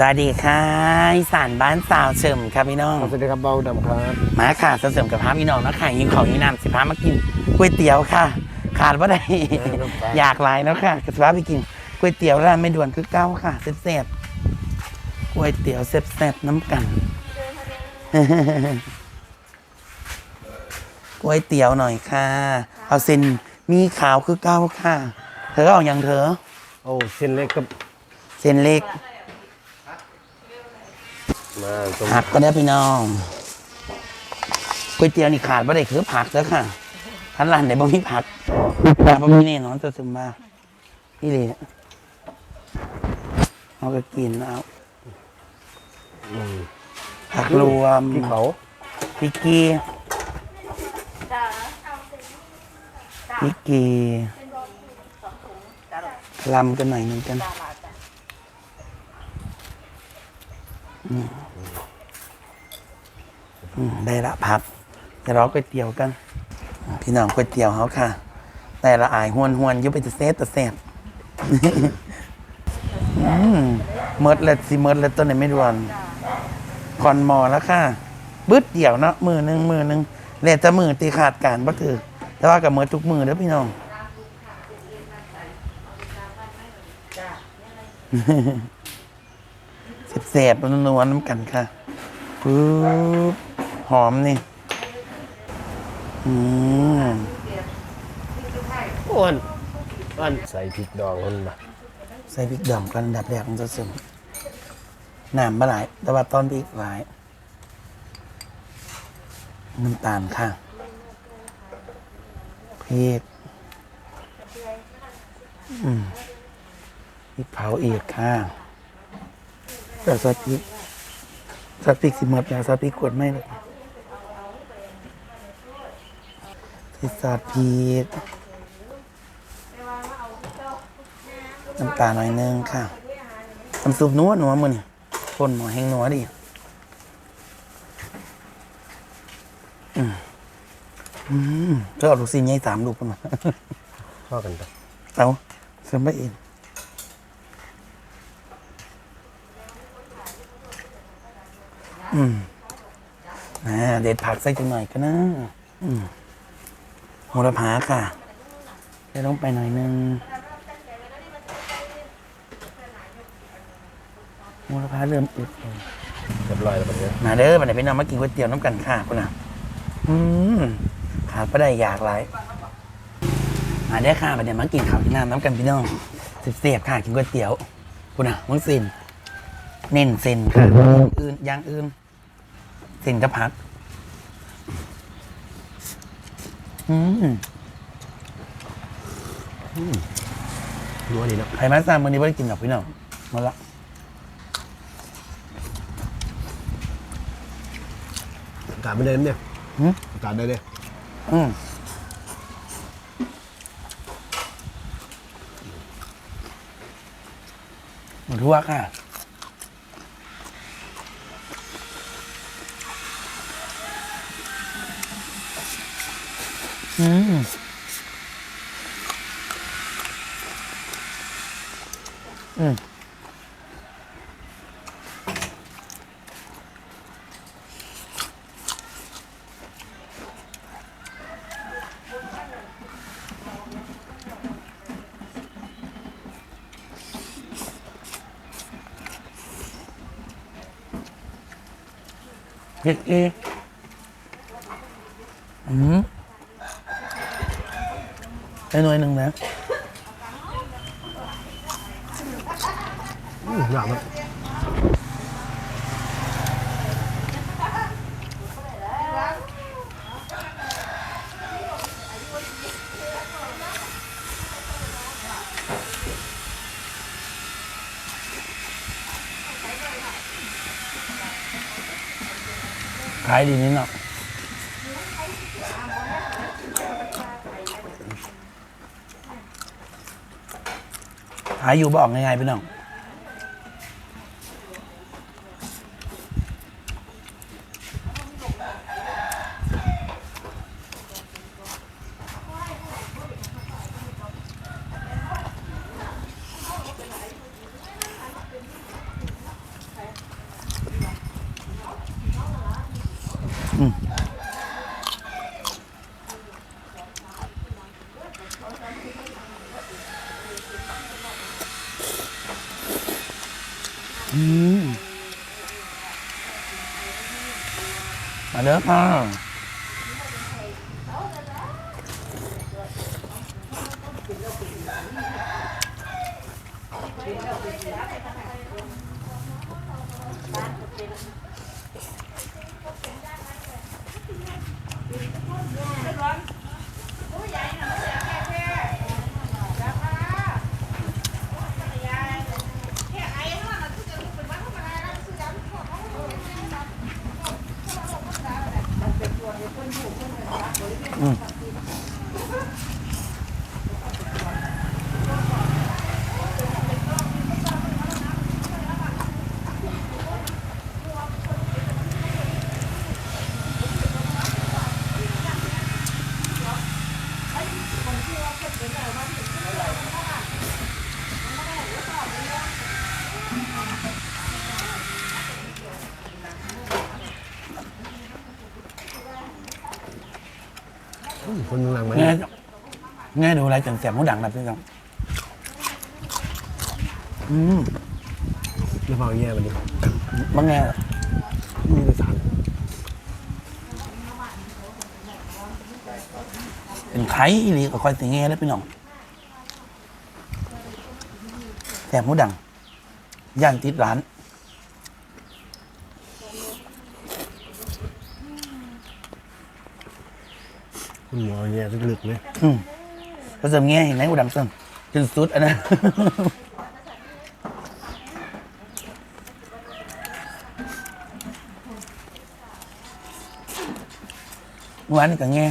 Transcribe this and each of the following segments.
สวัสดีค่ะอีสานบ้านสาวเฉิมครับพี่น้อง สวัสดีครับเบาดำครับ มาค่ะสาวเฉิมกับพาพี่น้องเนาะค่ะยิงของยิงน้ำสิพามากินก๋วยเตี๋ยวค่ะ ขาดว่าได้อยากหลายแล้วค่ะสิพาไปกินก๋วยเตี๋ยวร้านไม่ด่วนคือเก้าค่ะแซ่บๆก๋วยเตี๋ยวแซ่บๆน้ำกันก๋วยเตี๋ยวหน่อยค่ะ เอาเส้นมีขาวคือเก้าค่ะ เธอเอาอย่างเธอ โอ้เส้นเล็กกับเส้นเล็ก มาต้มผักก็ได้พี่น้องก๋วยเตี๋ยวนี่ขาดบ่ได้คือผักแล้วค่ะทันร้านไหนบ่มีผักแต่บ่มีแน่นอนจะซึมมานี่เลยเอาก็กินเอาอืมผักรวมพริกเผาพริกกี้พริกกี้ลำกันหน่อยหนึงกันอืมอืม ได้ละผักจะรอก๋วยเตี๋ยวกัน พี่น้องก๋วยเตี๋ยวเขาค่ะ แต่ละอายหวนหวนยุบไปจะเซตแต่แซ่บอืมเมิดเลยสิเมิดเลยตัวไหนไม่รวนคอนมอแล้วค่ะบึ้ดเดี่ยวเนาะมือหนึ่งมือหนึ่งแล้วจะมือตีขาดการบ่ถือแต่ว่ากับมือทุกมือเด้อพี่น้องเสบๆนัวๆน้ำกันค่ะปึ๊บ หอมนี่ อืมอ้วนอ้วนใส่พริกดองคนละใส่พริกดำกันอันดับแรกของจะซึมน้ำมาหลาย แต่ว่าตอนพริกหลาย น้ำตาลค่ะพริกอืมพริกเผาอีกค่ะแต่ซอสพริกซอสพริกสิหมดแล้วซอสพริกขวดไม่หรอ กที่ซอสพริกน้ำตาลหน่อยนึงค่ะทำซุปนัวนัวมือนี่คนหมอแห้งนัวดิอืมอืมก็เอาลูกซีนใหญ่สามลูกกันมาเข้ากันไปเอาเสริมไปเองอืมอ่าเด็ดผักใส่จังหน่อยก็นะอืมโหระพาค่ะได้ลงไปหน่อยนึงมูลค่าเริ่มอึดลงเรียบร้อยแล้วแบบนี้มาเด้อมาไหนพี่น้องมากินก๋วยเตี๋ยวน้ำกันค่ะคุณน่ะอืมขาดไ่ได้อยากไรมาได้อค่ะมาเดี๋ยวมากินข้าวที่น้ำน้ำกันพี่น้องเสียบๆค่ะกินก๋วยเตี๋ยวคุณน่ะมังสินเน้นเส้นค่ะอย่างอื่นอย่างอื่นเส้นกระพัก อืมนัวดีเนาะใครมาสร้างมื้อนี้ไม่ได้กินหรอกพี่น้องมาละอากาศไม่ได้เนี่ยหืมอากาศได้เลยอืมหมดทั่วค่ะ อืมอืม เผ็ดเองอืม ได้หน่วยหนึ่งแล้วอืมหนาวมากขายดีนิดเนาะายอยู่บอกง่ายๆพี่น้อง มาเด้อค่ะอืมคนเมืองหลังมันแง่แง่ดูอะไรจนแสบหูดังแบบนี้ครับอืมแล้วพอแย่มันดิบางแง่มีแต่สารเป็นไข่อีหลีก็คอยสิแง่แล้วพี่น้องแสบหูดังย่านติดร้าน คุณหมอแย่ลึ กเลยอืมก็จะแง่เห็นไหมหูดังซึ่งจนสุดอันนั้น หวานกับเงี้ย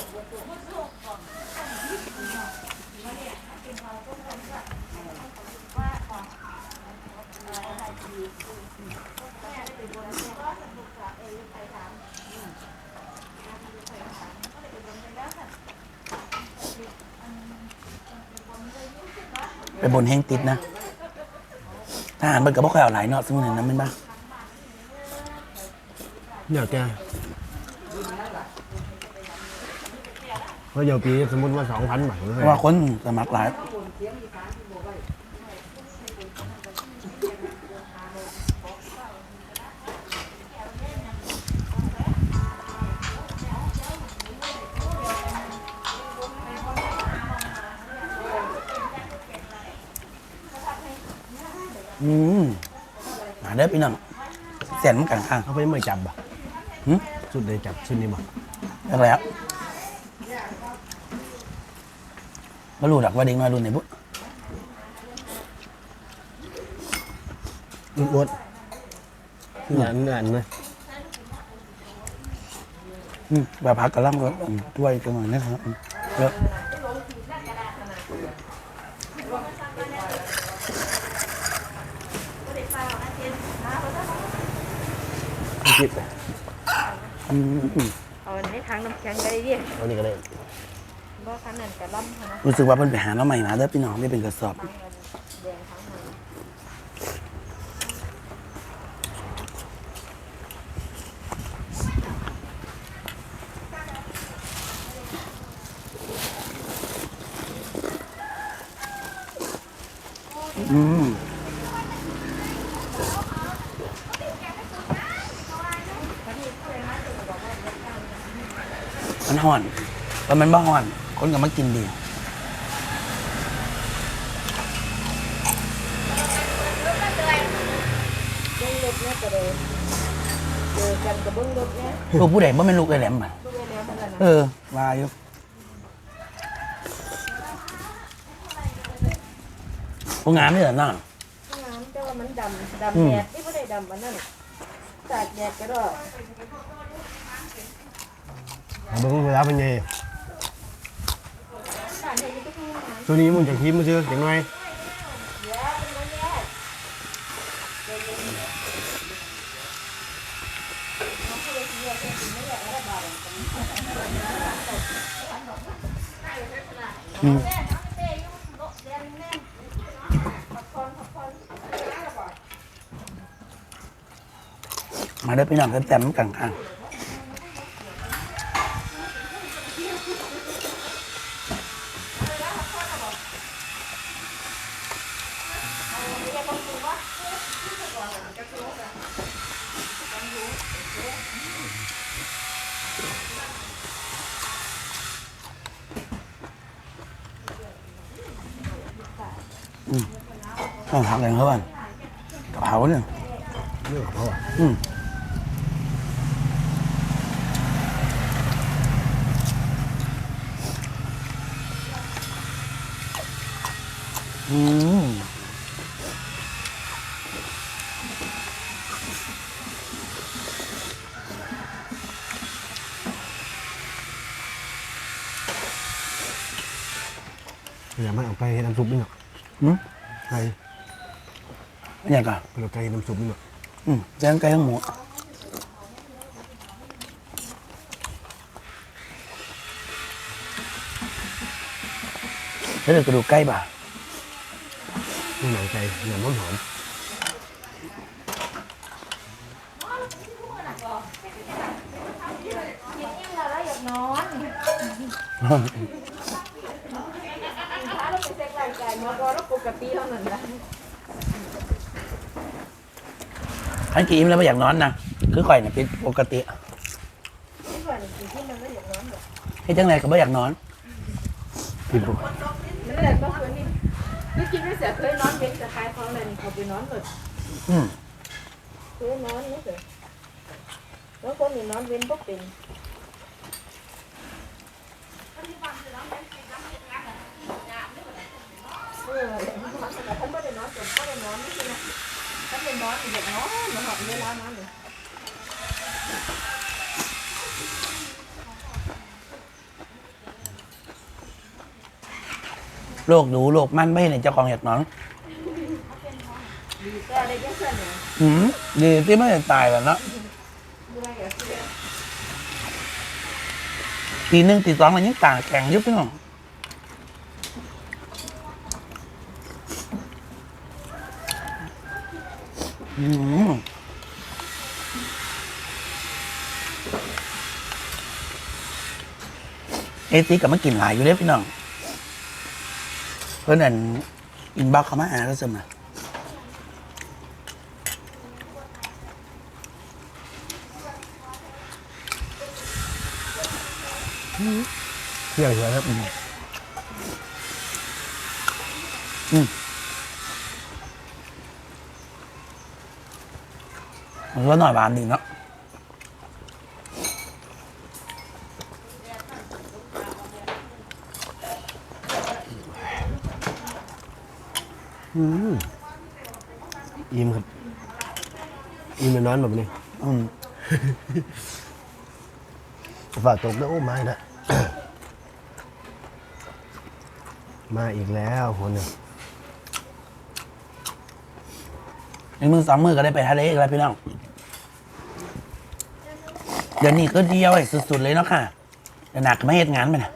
ไปบนแห้งติดนะทหารมันก็บ่ค่อยเอาหลายเนาะซึ่งนั้นนะแมันบ้าเดี๋ยวแกเพราะเดี๋ยวปีสมมติว่าสองพันบาทเพราะว่าคนสมัครหลาย ด้อพี่น้องแสนมันกันข้างเอาไปไม่จับบ่ะหึสุดเลยจับสุดนี่บ่แล้วแล้วมารู้ดอกว่าเด็กน้อยรุ่นไหนบุอุดอดคืออันอันนะอืมแบบพักกระล่ำก็อืมด้วยกันหน่อยนะครับอืมเยอะ คิด อืมอืม เอาอันนี้ทางน้ำ แข็งได้ดิเอานี่ก็ได้บ่คันนั้นก็ล่ำหั้นนะรู้สึกว่าเพิ่นไปหาน้องใหม่มาเด้อพี่น้องได้เป็นกระสอบแดงทั้งหมดอืม ห่อนแล้วมันบ่ห่อน คนก็มากินดีเบิ้งรถเนี่ยก็เลยเจอกันกับเบิ้งรถเนี่ยลูกผู้ใดบ่แม่นลูกไอ้แหลมอะเบิ้งแล้วมันนะเออว่าอยู่โรงงานนี่เหรอน้าน้ำแต่ว่ามันดำอืดำมแดดที่ไม่ได้ดำมันนั่นตากแดดก็ได้ เบิ้งเวลาเป็นไงตัวนี้มึงจะคิดมึงซื้ออย่างไรเดี๋ยวเป็นวันแรกแดอืมมาได้อพี่น้องแต้มกันค่ะ ต้องพักแรงเขาบ้านกระเพราเนี่ยเรื่องของเขาอะอืมอืมอย่ามาเอาไปให้น้ำซุปนี่หรอกอืมไก่ เนี่ยก่อนเราไก่น้ำซุปนี่หรอกอืมแจ้งไก่ทั้งหมูแล้วเดี๋ยวกระดูกไก่ป่ะนี่หนังไก่หนังน้ำหอมกินอิ่มแล้วแล้วอยากนอนถ้าเราไปเซ็กร่างกายมารอแล้วปกติเท่านั้น นะอันกี่อิ่มแล้วไม่อยากนอนนะคือข่อยเนี่ยเป็นปกติที่ก่อนกินที่มันไม่อยากนอนหรอกให้จังไรก็ไม่อยากนอนกินปุ๊บมันไม่ได้ก็ควรนี่นี่กินไม่เสียเคยนอนเว้นจะคลายท้องเลยนี่เขาไปนอนเลยอืมเคยนอนนี่เถอะแล้วคนนี่นอนเว้นก็เป็นเออมันแต่ผมไม่ได้นอนจนก็ได้นอนไม่ใช่นะ ถ้าเป็นนอนอีกอยากนอนมาหอบเวลานอนเลยโรคหนูโรคมันไม่เห็นเจ้าของอยากนอนแต่อะไรยังเพื่อนเนี่ยอืมดีที่ไม่ได้ตายแล้วเนาะดูอะไรอย่างเงี้ยทีหนึ่งตีสองมันยังต่างแข็งยุบพี่น้อง อืมเอตีกับมากินหลายอยู่เด้อพี่น้อง เพื่อนอันอินบ็อกเขามาอ่านแล้วเสมอเที่ยงเชียวครับมั นก็หน่อยหวานดีเนาะอืมอิ่มครับอิ่มไปนอนแบบนี้อืมฝากตกด้วยโอ้ไม่นะ มาอีกแล้วคนหนึ่งในมือสองมือก็ได้ไปทะเลอีกแล้วพี่น้อง เดี๋ยวนี้ก็เดียวไอ้สุดๆเลยเนาะค่ะเดี๋ยวหนักไม่เหตุงานไปนะ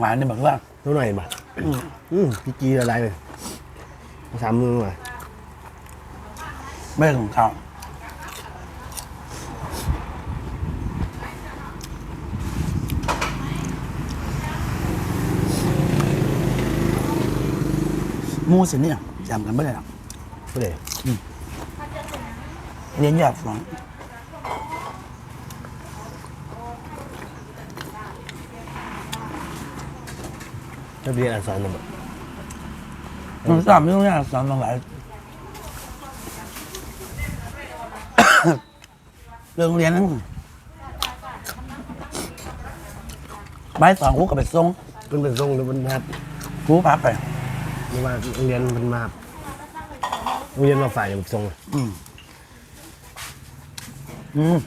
หวานเนี่ยบอกว่าเท่าไหร่บ้า อืมพี่จีอะไรเลยสามมือว่ะไม่ของเขาหมูสิเนี่ยจำกันไม่ได้หรอกไม่ได้เรียนยากฟัง ชอบเรียนอักษรนะแบบมันสามไม่ต้องยากสอนบางหลาย เรื่องเรียนนั่นบ่ายสองกูก็ไปส่งเพิ่นเป็นส่งหรือมันมากูพับไป หรือว่าโรงเรียนมันมาโรงเรียนมาฝ่ายแบบส่งอืมอืม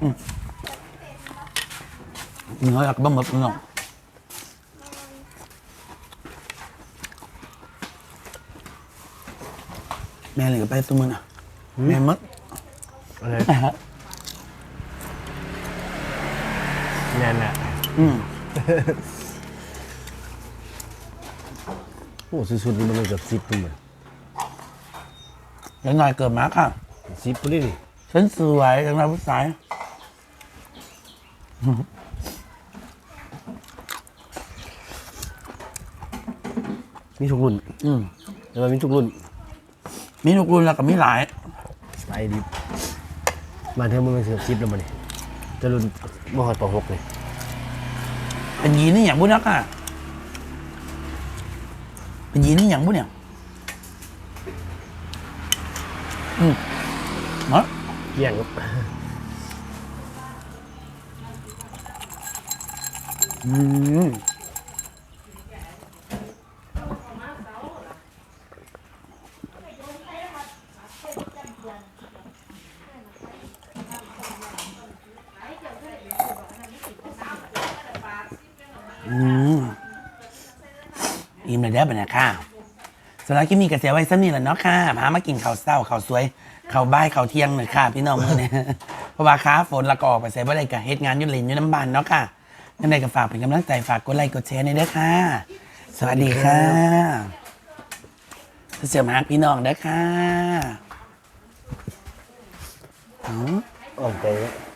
อืมเนื้ออยากบ้าหมดเนาะ แม่เหลือไปตัวมึงอะแม่มดอะไรแน่นแหละอืมโอ้สุดๆนี่มันเกือบสิบปีเลยยังหน่อยเกิดมาค่ะสิบปีนี่ฉันสวยยังไงผู้ชายมีทุกรุ่นอืมแต่ว่ามีทุกรุ่น มีลูกรุ่นแล้วก็มีหลายไอดิบมาเท่ามันเกือบสิบแล้วมันนี่จะรุ่นมหอดปหกเลยเป็นยีนนี่อย่างบุญนักอะ เป็นยีนนี่อย่างบุญเนี่ยอืมเนาะเกี่ยงครับอืม อืมอิ่มเลยได้อบันนะค่ะสำหรับคลิปนี้ก็เสียไว้สักนิดแหละเนาะค่ะ พามากินข้าวเศร้าข้าวสวยข้าวบ่ายข้าวเที่ยงหน่อยค่ะ พี่น้องมื้อนี้เพราะว่าค้าฝนและก็ออกไปใส่บ่ได้กับเฮ็ดงานอยุ่นเล่นอยู่น้ำบานเนาะค่ะยังไงก็ฝากเป็นกำลังใจฝากกดไลค์กดแชร์ในเด้อค่ะ สวัสดีค่ะเสียมากพี่น้องเด้อค่ะออกใจแล้ว